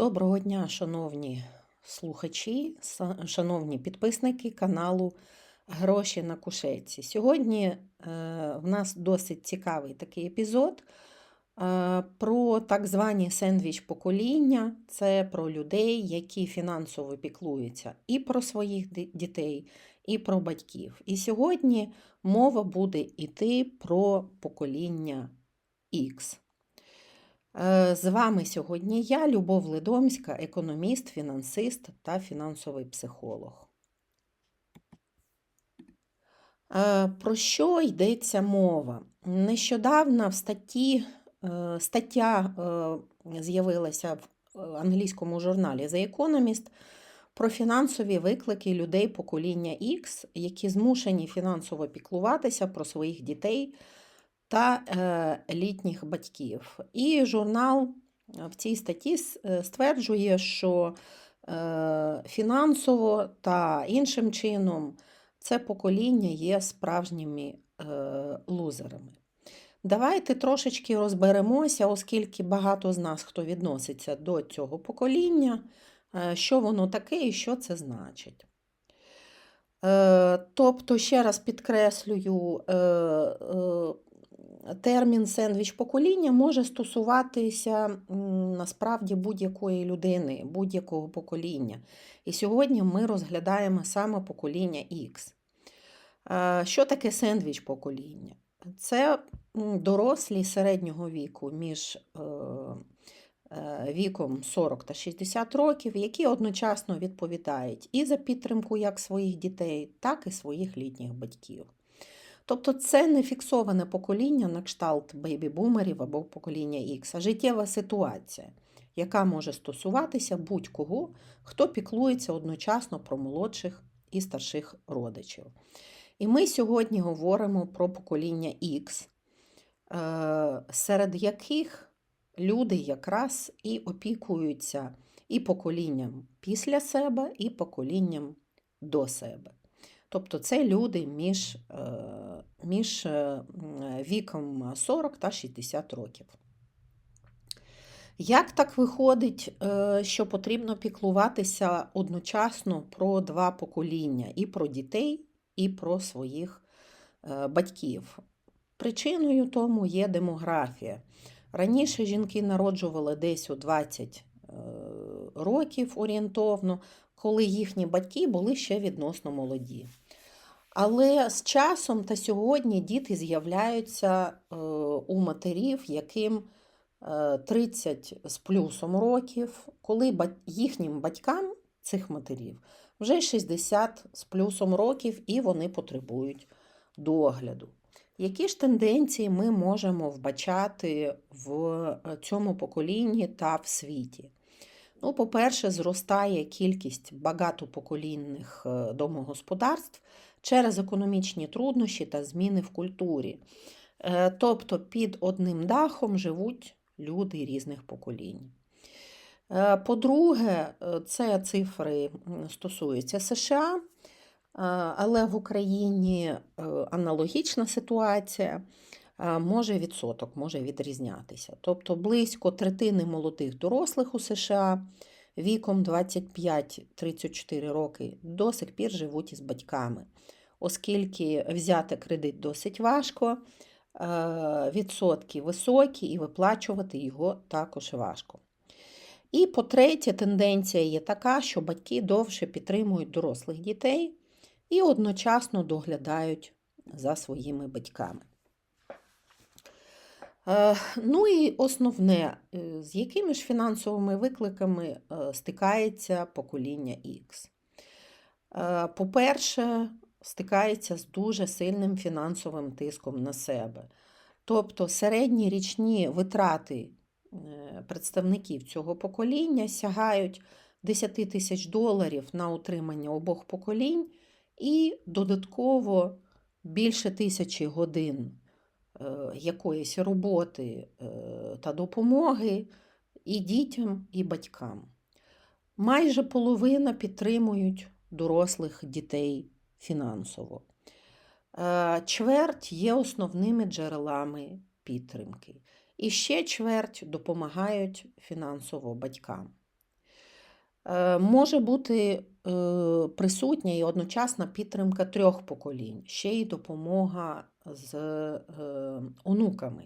Доброго дня, шановні слухачі, шановні підписники каналу Гроші на кушетці. Сьогодні е, в нас досить цікавий такий епізод е, про так звані сендвіч покоління. Це про людей, які фінансово піклуються і про своїх дітей, і про батьків. І сьогодні мова буде йти про покоління X. Е, З вами сьогодні я, Любов Ледомська, економіст, фінансист та фінансовий психолог. Е, Про що йдеться мова? Нещодавно в статті, е, стаття з'явилася в англійському журналі The Economist про фінансові виклики людей покоління X, які змушені фінансово піклуватися про своїх дітей та е, літніх батьків. І журнал е, в цій статті е, стверджує, що фінансово та іншим чином це покоління є справжніми лузерами. Давайте трошечки розберемося, оскільки багато з нас, хто відноситься до цього покоління, що воно таке і що це значить. Тобто, ще раз підкреслюю, термін сендвіч покоління може стосуватися насправді будь-якої людини, будь-якого покоління. І сьогодні ми розглядаємо саме покоління X. Що таке сендвіч покоління? Це дорослі середнього віку між е, е, віком 40 та 60 років, які одночасно відповідають і за підтримку як своїх дітей, так і своїх літніх батьків. Тобто це не фіксоване покоління на кшталт бейбі-бумерів або покоління X, а життєва ситуація, яка може стосуватися будь-кого, хто піклується одночасно про молодших і старших родичів. І ми сьогодні говоримо про покоління X, е, серед яких люди якраз і опікуються і поколінням після себе, і поколінням до себе. Тобто це люди між, е, між е, віком 40 та 60 років. Як так виходить, е, що потрібно піклуватися одночасно про два покоління: і про дітей, і про своїх батьків? Причиною тому є демографія. Раніше жінки народжували десь у 20 е, років орієнтовно, коли їхні батьки були ще відносно молоді. Але з часом та сьогодні діти з'являються е, у матерів, яким е, 30 з плюсом років, коли їхнім батькам цих матерів вже 60 з плюсом років, і вони потребують догляду. Які ж тенденції ми можемо вбачати в е, цьому поколінні та в світі? Ну, по-перше, зростає кількість багатопоколінних е, домогосподарств через економічні труднощі та зміни в культурі. Е, Тобто під одним дахом живуть люди різних поколінь. Е, По-друге, е, це цифри стосуються США, але в Україні аналогічна ситуація. Може відсоток може відрізнятися. Тобто близько третини молодих дорослих у США віком 25-34 роки до сих пір живуть із батьками, оскільки взяти кредит досить важко, е, відсотки високі і виплачувати його також важко. І по-третє, тенденція є така, що батьки довше підтримують дорослих дітей і одночасно доглядають за своїми батьками. Е, Ну і основне, е, з якими ж фінансовими викликами е, стикається покоління X? По-перше, стикається з дуже сильним фінансовим тиском на себе. Тобто середні річні витрати представників цього покоління сягають 10 тисяч доларів на утримання обох поколінь і додатково більше тисячі годин якоїсь роботи е, та допомоги і дітям, і батькам. Майже половина підтримують дорослих дітей фінансово. Е, Чверть є основними джерелами підтримки. І ще чверть допомагають фінансово батькам. Е, Може бути е, присутня і одночасна підтримка трьох поколінь, ще й допомога з е, онуками.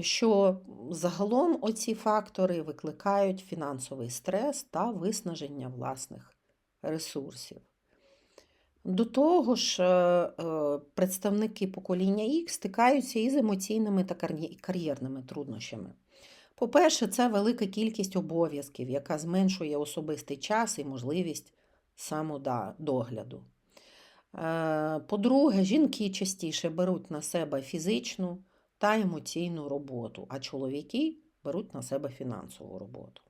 Що загалом оці фактори викликають фінансовий стрес та виснаження власних ресурсів. До того ж, представники покоління X стикаються із емоційними та кар'єрними труднощами. По-перше, це велика кількість обов'язків, яка зменшує особистий час і можливість самодогляду. Е, По-друге, жінки частіше беруть на себе фізичну та емоційну роботу, а чоловіки беруть на себе фінансову роботу.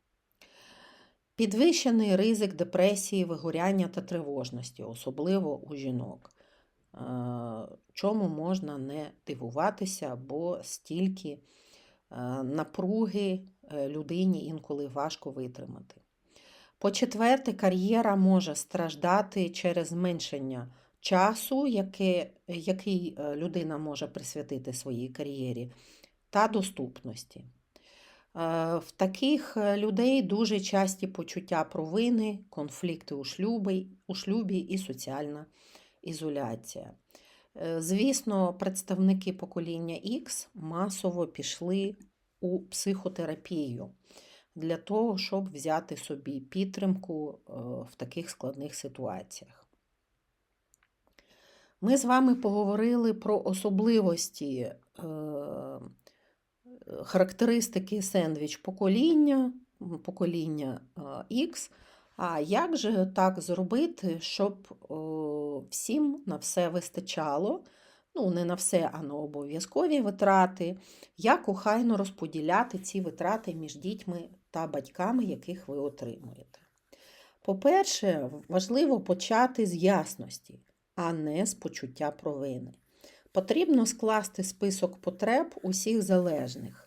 Підвищений ризик депресії, вигоряння та тривожності, особливо у жінок. Е, Чому можна не дивуватися, бо стільки напруги е, людині інколи важко витримати. По-четверте, кар'єра може страждати через зменшення часу, яке, який е, людина може присвятити своїй кар'єрі, та доступності. Е, В таких е, людей дуже часті почуття провини, конфлікти у шлюбі, у шлюбі і соціальна ізоляція. Е, Звісно, представники покоління X масово пішли у психотерапію для того, щоб взяти собі підтримку е, в таких складних ситуаціях. Ми з вами поговорили про особливості, е, характеристики сендвіч покоління, покоління X. А як же так зробити, щоб о, всім на все вистачало? Ну, не на все, а на обов'язкові витрати. Як охайно розподіляти ці витрати між дітьми та батьками, яких ви отримуєте? По-перше, важливо почати з ясності, а не з почуття провини. Потрібно скласти список потреб усіх залежних,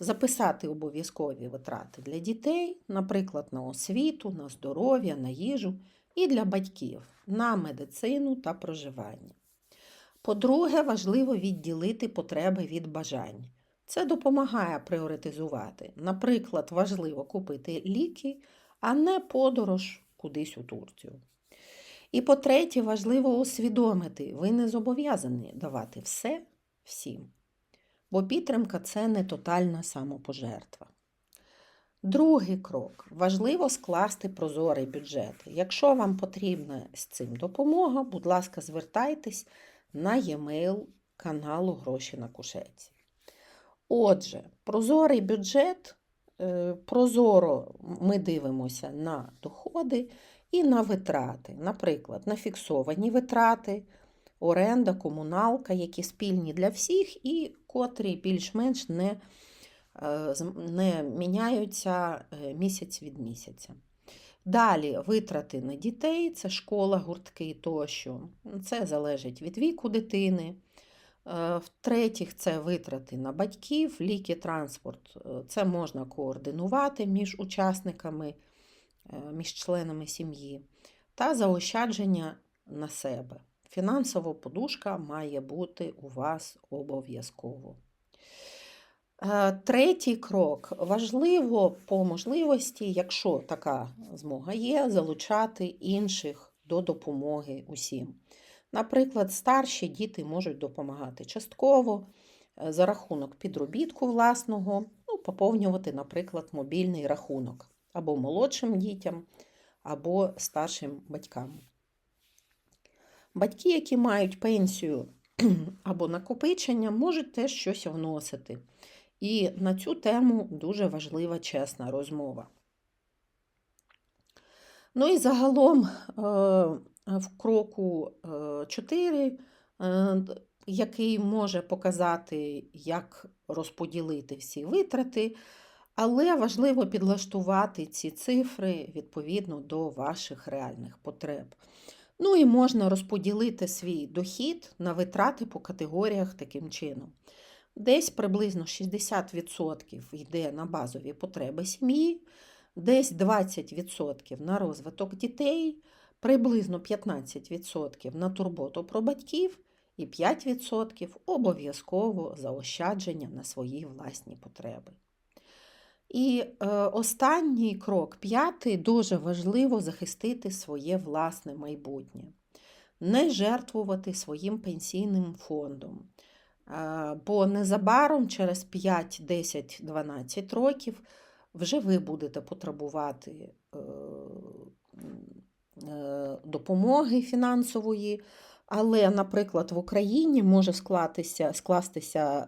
записати обов'язкові витрати для дітей, наприклад, на освіту, на здоров'я, на їжу, і для батьків на медицину та проживання. По-друге, важливо відділити потреби від бажань. Це допомагає пріоритизувати. Наприклад, важливо купити ліки, а не подорож кудись у Турцію. І по-третє, важливо усвідомити, ви не зобов'язані давати все всім. Бо підтримка це не тотальна самопожертва. Другий крок. Важливо скласти прозорий бюджет. Якщо вам потрібна з цим допомога, будь ласка, звертайтесь на e-mail каналу Гроші на кушетці. Отже, прозорий бюджет, е, прозоро ми дивимося на доходи і на витрати. Наприклад, на фіксовані витрати, оренда, комуналка, які спільні для всіх, і котрі більш-менш не, е, не міняються е, місяць від місяця. Далі витрати на дітей, це школа, гуртки тощо. Це залежить від віку дитини. Е, В-третіх, це витрати на батьків, ліки, транспорт. Це можна координувати між учасниками, між членами сім'ї. Та заощадження на себе. Фінансова подушка має бути у вас обов'язково. Е, Третій крок. Важливо по можливості, якщо така змога є, залучати інших до допомоги усім. Наприклад, старші діти можуть допомагати частково е, за рахунок підробітку власного, ну, поповнювати, наприклад, мобільний рахунок або молодшим дітям, або старшим батькам. Батьки, які мають пенсію або накопичення, можуть теж щось вносити. І на цю тему дуже важлива чесна розмова. Ну і загалом е, в кроку 4, який може показати, як розподілити всі витрати, але важливо підлаштувати ці цифри відповідно до ваших реальних потреб. Ну і можна розподілити свій дохід на витрати по категоріях таким чином. Десь приблизно 60% йде на базові потреби сім'ї, десь 20% на розвиток дітей, приблизно 15% на турботу про батьків і 5% обов'язково заощадження на свої власні потреби. І е, останній крок, п'ятий, дуже важливо захистити своє власне майбутнє, не жертвувати своїм пенсійним фондом. Е, Бо незабаром, через 5, 10, 12 років, вже ви будете потребувати е, допомоги фінансової. Але, наприклад, в Україні може скластися, скластися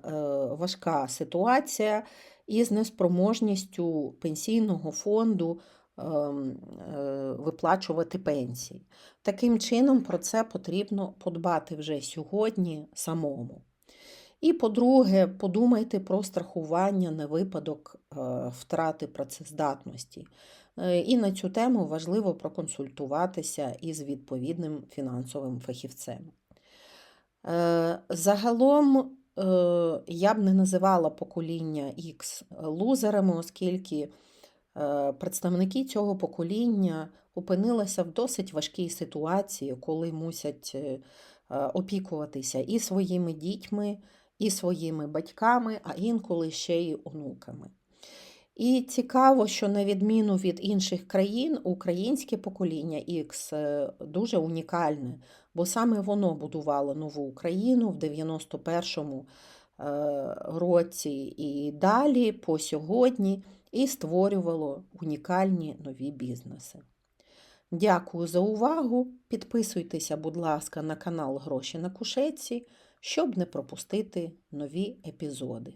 важка ситуація із неспроможністю пенсійного фонду ем, е, виплачувати пенсії. Таким чином, про це потрібно подбати вже сьогодні самому. І, по-друге, подумайте про страхування на випадок е, втрати працездатності. Е, І на цю тему важливо проконсультуватися із відповідним фінансовим фахівцем. Загалом я б не називала покоління X лузерами, оскільки е, представники цього покоління опинилися в досить важкій ситуації, коли мусять е, е, опікуватися і своїми дітьми, і своїми батьками, а інколи ще й онуками. І цікаво, що на відміну від інших країн, українське покоління X е, дуже унікальне, бо саме воно будувало нову Україну в 91-му е, році і далі по сьогодні, і створювало унікальні нові бізнеси. Дякую за увагу. Підписуйтеся, будь ласка, на канал Гроші на кушетці, щоб не пропустити нові епізоди.